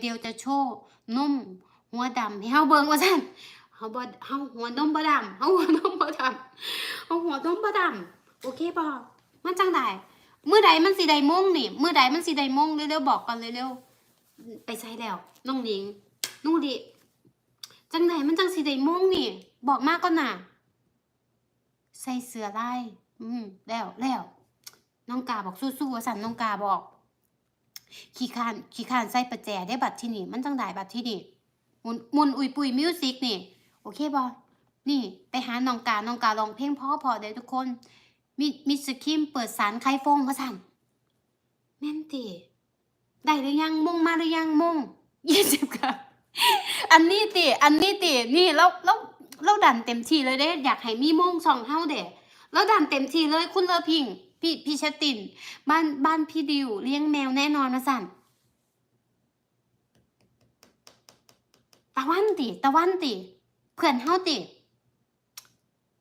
เดียวจะโชว์นมหัวดำให้เฮาเบิ่งว่าซั่นเฮาบ่เฮาหัวนมบ่ดำเฮาหัวนมบ่ดำเฮาหัวนมบ่ดำโอเคบ่มันจังไดมื้อใดมันสิได้มงนี่มื้อใดมันสิได้มงเร็วๆบอกกันเร็วๆไปใส่แล้วน้องหนิงนู่นดิจังไดมันจังสิได้มงนี่ บอกมาก่อนน่ะใส่เสื้อลายอืมแล้วแล้วน้องกาบอกสู้ๆว่าสั่นน้องกาบอก ขี้คานขี้คานใส่ประแจได้บัตรที่นี่ มันจังได้บัตรที่นี่มุนมุนอุยปุยมิวสิกนี่ โอเคบอนี่ ไปหาน้องกาน้องกาลองเพลงเพอพอเด้อทุกคน มิมิสคิมเปิดสารไข่ฟงว่าสั่นแม่นติได้หรือยังมงมาหรือยังมงยี่สิบค่ะ อันนี้ติอันนี้ตินี่เราเราเราดันเต็มที่เลยเด้ อยากให้มีมงสองเท่าเด้แล้วดันเต็มที่เลยคุณเลอพิง พี่พี่ชติน บ้านบ้านพี่ดิวเลี้ยงแมวแน่นอนนะสันตะวันติตะวันติเพื่อนเฮาติ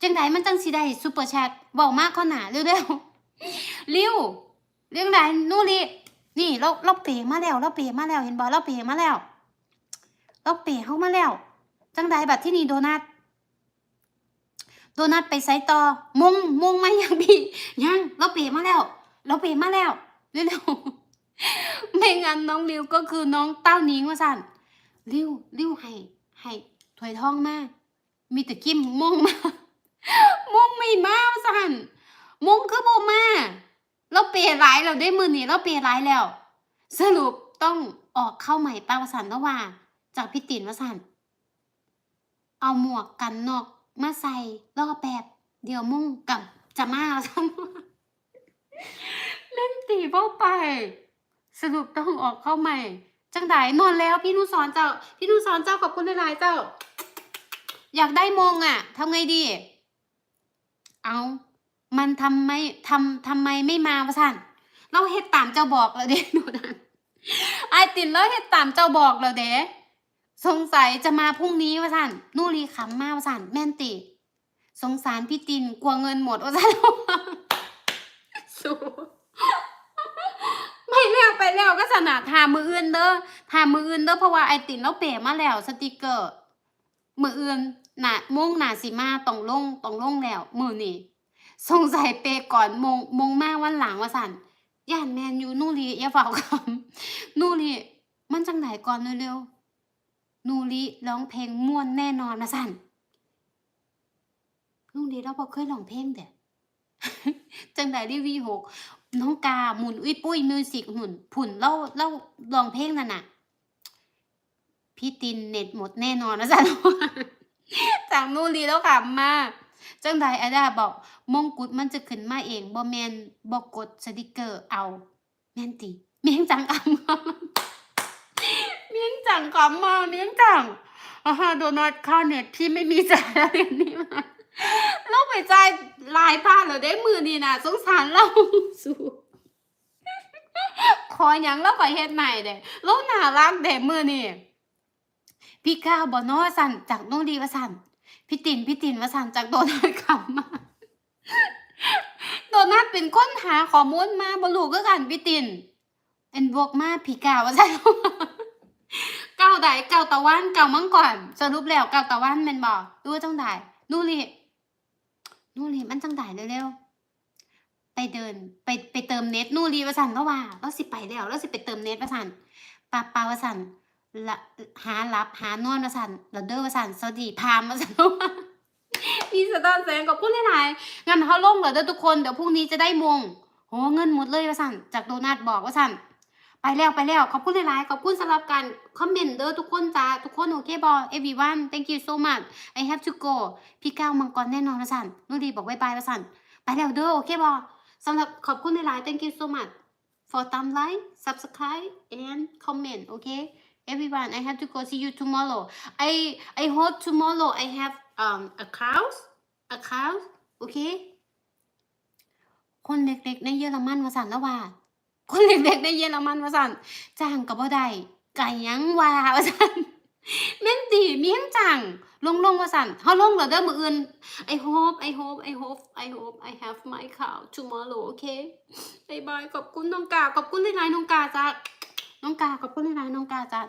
จังไดมันจังสิได้ซุปเปอร์แชทเว้ามากข้อหนาเร็วๆริวเรื่องใดนู่นลีนี่เราเราเปมาแล้ว เราเปมาแล้วเห็นบ่เราเปมาแล้ว เราเปเฮามาแล้ว จังไดบัดที่นี่โดนัท โดนัทไปไซต์ต่อมงมงมายังพี่ยังเราเปมาแล้ว เราเปมาแล้วเร็วๆไม่งั้นน้องริวก็คือน้องเต้านิงว่าสั่นริวริวให้ให้ถวยทองมามีแต่กิมมงมามงไม่มาว่าสั่นมงคือโบมาเราเปหลายเราได้มือนี่เราเปหลายแล้ว สรุปต้องออกเข้าใหม่ป้าวสันแล้วว่า จากพี่ตินวสันเอาหมวกกันนอก มาใส่รอแป๊บเดี๋ยวมุ่งกับจะมาทั้งเล่นตีเบ้าไป สรุปต้องออกเข้าใหม่ จังไดนอนแล้วพี่นุสรเจ้า พี่นุสรเจ้าขอบคุณหลายๆเจ้า อยากได้มงอะทำไงดี เอามันทำไม่ทำทำไมไม่มาวะสันเราเฮ็ดตามเจ้าบอกแล้วเด้หนูนั้นไอตินแล้วเฮ็ดตามเจ้าบอกแล้วเด้ สงสัยจะมาพรุ่งนี้วะสันนู่รีขำมาวะสันแม่นติ สงสารพี่ตินกลัวเงินหมดวะสันสู้ไม่แล้วไปแล้วก็สนาทามืออื่นเด้อทามืออื่นเด้อเพราะว่าไอตินเราเปะมาแล้วสติกเกอร์ มืออื่นหนามุ่งหนาสิมาต้องลงต้องลงแล้ว มือนี่สงสัยเปะก่อนมงมงมาวันหลังวะสันย่านแมนยูนู่รีอย่าเฝ้าคำนู่รีมันจังไหนก่อนเร็วๆ นูริร้องเพลงม่วนแน่นอนนะสันนูริเราบอกเคยร้องเพลงเด้จังไดรีวีหกน้องกาหมุนอุ้ยปุ้ยมิวสิกหมุนผุนเล่าเล่าร้องเพลงนั่นน่ะ พี่ตินเน็ตหมดแน่นอนนะสันจากนูรีแล้วขำมาจังไดอาดาบอกมงกุฎมันจะขึ้นมาเองบ่แมนบอกกดสติกเกอร์เอา แมนติเมียงจังอำ เมียงจังขำมาเมียงจังอาฮาโดนัทค่าเน็ตที่ไม่มีจ่ายอะไรนี้มาเราไปจ่ายหลายพันเรอได้มือนี่นะสงสารเราสู้ขอหยังเราขอเฮ็ดใหม่เด้เราน่ารักเด้มือนี่พี่ก้าวบอนอสันจากโนดีวสันพี่ตินพี่ตินวสันจากโดนัทขำมาโดนัทเป็นค้นหาข้อมูลมาบรู้คือกันพี่ตินเอ็นบวกมาพี่กาวว่าใช่ ใดเก้าตะวันเก้ามังก่อนสรุปแล้วเก้าตะวันแม่นบ่ดูว่าจังไดนู่นลินู่นลิมันจังไดเร็วๆไปเดิน ไปไปเติมเน็ตนู่นลิว่าสันแล้วว่าเราสิไปแล้วเราสิไปเติมเน็ตว่าสันปาปาว่าสั่นละหารับหานอนว่าสันแล้วเด้อว่าสั่นสวัสดีพามว่าสั่นว่ามีสะท้อนแสงกับพูดหลายๆงั้นเขาลงแล้วเด้อทุกคนเดี๋ยวพรุ่งนี้จะได้มงโหเงินหมดเลยว่าสันจากโดนัทบอกว่าสัน ไปแล้วไปแล้วขอบคุณหลายๆขอบคุณสำหรับการคอมเมนต์เด้อทุกคนจ้าทุกคนโอเคบอ everyone thank you so much I have to go พี่ก้าวมังกรแน่นอนนะสันนุ่ดีบอกบายบายนะสันไปแล้วเด้อโอเคบอสำหรับขอบคุณหลายๆ thank you so much for thumb like subscribe and comment okay everyone I have to go see you tomorrow I I hope tomorrow I have um a cows a cows okay คนเล็กๆในเยอรมันว่าสันแล้วว่า คนเด็กๆในเยอรมันว่าสั่นจ้างกับบ่ได้ไก่ยังว่าว่าสั่นแม่นตีเมียงจังลงลงว่าสั่นเฮาลงแล้วเด้อมื้ออื่น I hope I hope I hope I hope I have my cow tomorrow okay บายบายขอบคุณน้องกาขอบคุณหลายๆน้องกาจ้าน้องกาขอบคุณหลายๆน้องกาจ้า